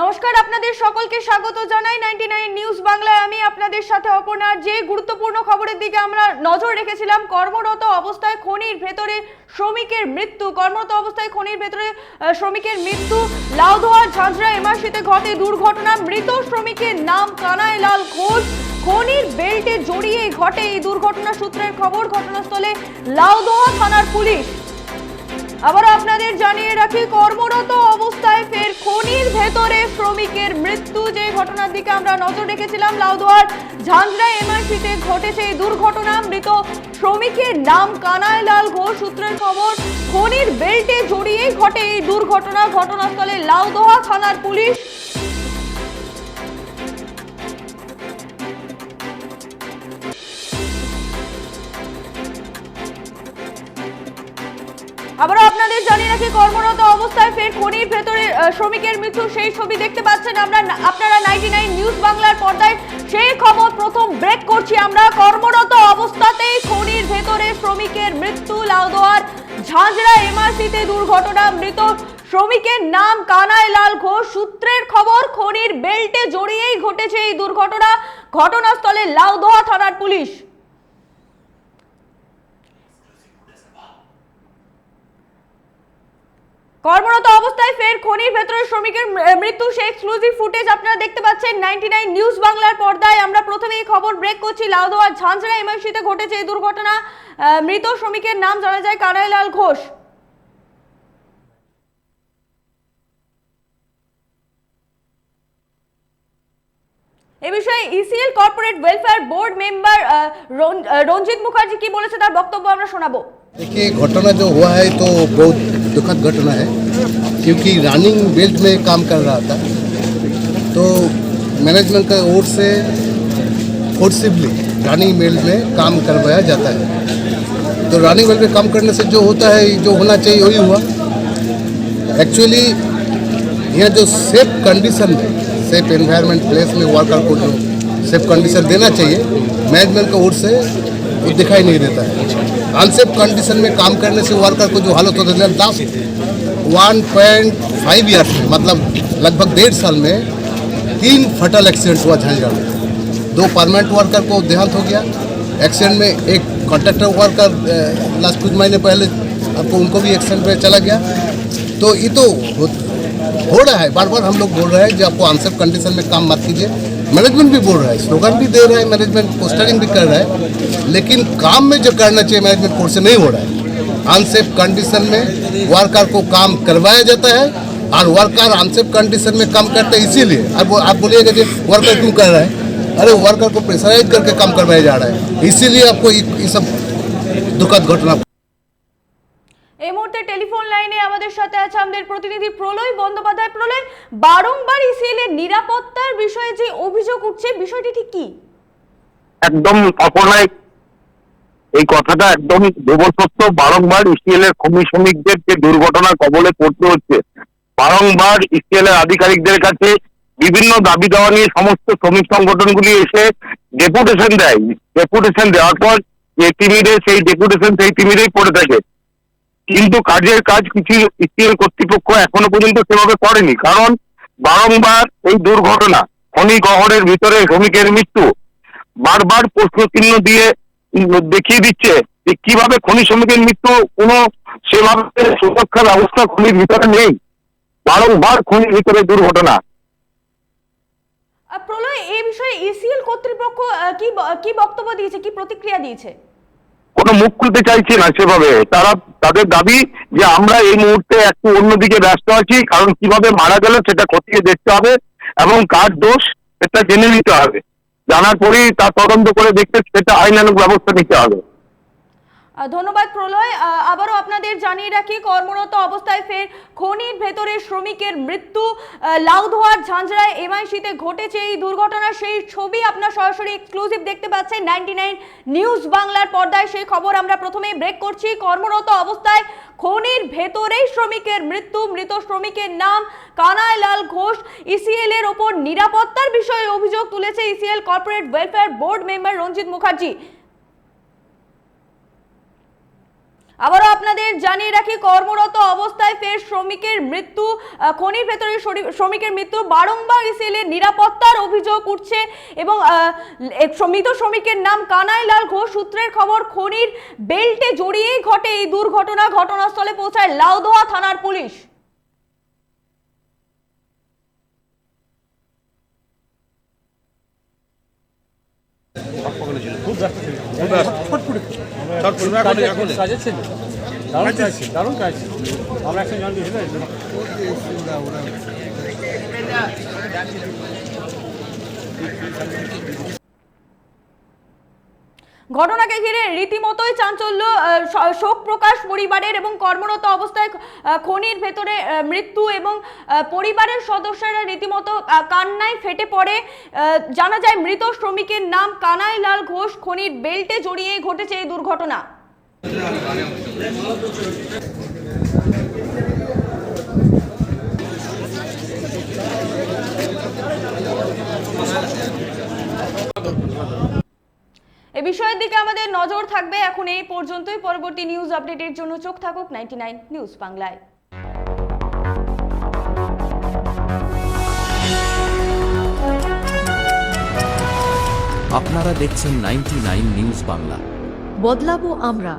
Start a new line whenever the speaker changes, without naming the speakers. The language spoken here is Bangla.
নমস্কার, আপনাদের সকলকে স্বাগত জানাই নাইনটি নিউজ বাংলায় আমি আপনাদের সাথে অপর্ণা। যে গুরুত্বপূর্ণ খবরের দিকে আমরা নজর রেখেছিলাম, কর্মরত অবস্থায় খনির ভেতরে শ্রমিকের মৃত্যু। কর্মরত অবস্থায় খনির ভেতরে শ্রমিকের মৃত্যু। লাউদোয়ার ঝাঁঝরা এমআরসিতে ঘটে দুর্ঘটনা। মৃত শ্রমিকের নাম কানাইলাল ঘোষ। খনির বেল্টে জড়িয়ে ঘটে এই দুর্ঘটনা সূত্রের খবর। ঘটনাস্থলে লাউদোয়া থানার পুলিশ আবার আপনাদের জানিয়ে রাখি, কর্মরত অবস্থায় ফের খনির ভেতরে শ্রমিকের মৃত্যু। যে ঘটনার দিকে আমরা নজর রেখেছিলাম, লাউদোয়ার ঝাঁঝরা এমআরসিতে ঘটে সেই দুর্ঘটনা। মৃত শ্রমিকের নাম কানাইলাল ঘোষ, সূত্রের খবর, খনির বেল্টে জড়িয়েই ঘটে এই দুর্ঘটনা। ঘটনাস্থলে লাউদোহা থানার পুলিশ আবারও আপনাদের জানিয়ে রাখি, কর্মরত অবস্থায় ফের খনির ভেতরে শ্রমিকের মৃত্যু সেই ছবি দেখতে পাচ্ছেন আমরা। আপনারা নাইনটি নাইন নিউজ বাংলার পর্দায় সেই খবর, প্রথম ব্রেক করছি আমরা। কর্মরত অবস্থাতেই খনির ভেতরে শ্রমিকের মৃত্যু লাউদোয়ার ঝাঁঝরা এমআরসিতে দুর্ঘটনা মৃত। শ্রমিকের নাম কানাই লাল ঘোষ। সূত্রের খবর, খনির বেল্টে জড়িয়েই ঘটেছে এই দুর্ঘটনা। ঘটনাস্থলে লাউদোয়া থানার পুলিশ। কর্মরত অবস্থায় ফের খনির ভেতরে শ্রমিকের মৃত্যু। সেই এক্সক্লুসিভ ফুটেজ আপনারা দেখতে পাচ্ছেন। নাইনটি নাইন নিউজ বাংলার পর্দায় আমরা প্রথমে এই খবর ব্রেক করছি। লাউদোয়া ঝাঁঝরা এমআইসিতে ঘটেছে এই দুর্ঘটনা। মৃত শ্রমিকের নাম জানা যায় কানাইলাল ঘোষ। এ বিষয়ে ECL corporate welfare board member Ranjit Mukherjee কি বলেছে তার বক্তব্য আমরা শোনাবো
देखिए घटना जो हुआ है तो बहुत दुखद घटना है क्योंकि रनिंग बेल्ट में काम कर रहा था तो मैनेजमेंट का ओर से फोर्सिबली रनिंग बेल्ट में काम करवाया जाता है तो रनिंग बेल्ट में काम करने से जो होता है जो होना चाहिए वही हुआ एक्चुअली यहाँ जो सेफ कंडीशन है सेफ एनवायरनमेंट प्लेस में वर्कर को जो सेफ़ कंडीशन देना चाहिए। मैनेजमेंट का ओर से वो दिखाई नहीं देता है। अनसेफ कंडीशन में काम करने से वर्कर को जो हालत होता है last one point five years में मतलब लगभग डेढ़ साल में तीन फटल एक्सीडेंट हुआ झांझरा में। दो परमानेंट वर्कर को देहांत हो गया। एक्सीडेंट में एक कॉन्ट्रैक्टर वर्कर लास्ट कुछ महीने पहले आपको उनको भी एक्सीडेंट में चला गया। तो ये तो हो रहा है। बार बार हम लोग बोल रहे हैं जो आपको अनसेफ कंडीशन में काम मत कीजिए। मैनेजमेंट भी बोल रहा है स्लोगन भी दे रहा है मैनेजमेंट पोस्टरिंग भी कर रहा है, लेकिन काम में जो करना चाहिए मैनेजमेंट कोर्ट से नहीं हो रहा है। अनसेफ कंडीशन में वर्कर को काम करवाया जाता है और वर्कर अनसेफ कंडीशन में काम करते हैं, इसीलिए। अब आप बोलिएगा कि वर्कर क्यों कर रहा है? अरे वर्कर को प्रेशराइज करके काम करवाया जा रहा है। इसीलिए आपको ये सब दुखद घटना
এই মুহূর্তে টেলিফোন লাইনে আমাদের সাথে আছে আমাদের প্রতিনিধি প্রলয় বন্দ্যোপাধ্যায়। প্রলয় বারংবার ইসিএল এর নিরাপত্তার বিষয়ে যে অভিযোগ উঠছে, বিষয়টি ঠিক কি?
একদম অপরায় এই কথাটা একদম দেবসত্য বারংবার ইসিএল এর খনি শ্রমিকদের যে দুর্ঘটনার কবলে পড়তে হচ্ছে, বারংবার ইসিএল এর আধিকারিকদের কাছে বিভিন্ন দাবি দেওয়া নিয়ে সমস্ত শ্রমিক সংগঠনগুলি এসে ডেপুটেশন দেয়। ডেপুটেশন দেওয়ার পর যে টিমিরে সেই ডেপুটেশন সেই টিমিরেই পড়ে থাকে। কিন্তু কাজের কাজ কিছু ইসিএল কর্তৃপক্ষ এখনও পর্যন্ত সেভাবে করেনি। কারণ বারংবার এই দুর্ঘটনা, খনি গহরের ভিতরে শ্রমিকের মৃত্যু, বারবার প্রশ্ন চিহ্ন দিয়ে দেখিয়ে দিচ্ছে যে কীভাবে খনি শ্রমিকের মৃত্যু, কোনো সেভাবে সুরক্ষা ব্যবস্থা খনির ভিতরে নেই। বারংবার খনির ভিতরে দুর্ঘটনা।
প্রলয়, এই বিষয়ে ইসিএল কর্তৃপক্ষ কি কি বক্তব্য দিয়েছে, কি প্রতিক্রিয়া দিয়েছে?
কোনো মুখ খুলতে চাইছে না সেভাবে। তারা, তাদের দাবি যে আমরা এই মুহূর্তে একটু অন্যদিকে ব্যস্ত আছি, কারণ কীভাবে মারা গেল সেটা খতিয়ে দেখতে হবে এবং কার দোষ সেটা জেনে নিতে হবে। জানার পরেই তার তদন্ত করে দেখতে সেটা আইনানুক ব্যবস্থা নিতে হবে।
ধন্যবাদ প্রলয়। আবারও আপনাদের জানিয়ে রাখি কর্মরত অবস্থায় ফের খনির ভেতরে শ্রমিকের মৃত্যু। আহ, লাউদোয়ার ঝাঁঝরায় এমআইসিতে ঘটেছে এই দুর্ঘটনা। সেই ছবি আপনার সরাসরি এক্সক্লুসিভ দেখতে পাচ্ছেন। নাইনটি নিউজ বাংলার পর্দায় সেই খবর আমরা প্রথমে ব্রেক করছি। কর্মরত অবস্থায় খনির ভেতরেই শ্রমিকের মৃত্যু। মৃত শ্রমিকের নাম কানাইলাল ঘোষ। ইসিএল এর ওপর নিরাপত্তার বিষয়ে অভিযোগ তুলেছে ECL corporate welfare board member Ranjit Mukherjee. আবারও আপনাদের জানিয়ে রাখি, কর্মরত অবস্থায় ফের শ্রমিকের মৃত্যু খনির ভেতরে শ্রমিকের মৃত্যু, বারংবার ইসিএলের নিরাপত্তার অভিযোগ উঠছে এবং মৃত শ্রমিকের নাম কানাইলাল ঘোষ সূত্রের খবর, খনির বেল্টে জড়িয়েই ঘটে এই দুর্ঘটনা। ঘটনাস্থলে পৌঁছায় লাউদোয়া থানার পুলিশ।
কাজে ছিল? দারুণ কাজ ছিল দারুণ কাজ। ছিল আমরা একশো জন গেছিল
ঘটনাকে ঘিরে রীতিমতোই চাঞ্চল্য শোক প্রকাশ পরিবারের এবং কর্মরত অবস্থায় খনির ভেতরে মৃত্যু এবং পরিবারের সদস্যরা রীতিমতো কান্নায় ফেটে পড়ে। জানা যায় মৃত শ্রমিকের নাম কানাইলাল ঘোষ। খনির বেল্টে জড়িয়ে ঘটেছে এই দুর্ঘটনা। বিষয়ের দিকে আমাদের নজর থাকবে এখন এই পর্যন্তই। পরবর্তী নিউজ আপডেটের জন্য চোখ থাকুক নাইনটি নাইন নিউজ বাংলায়।
আপনারা দেখছেন নাইনটি নিউজ বাংলা।
বদলাবো আমরা।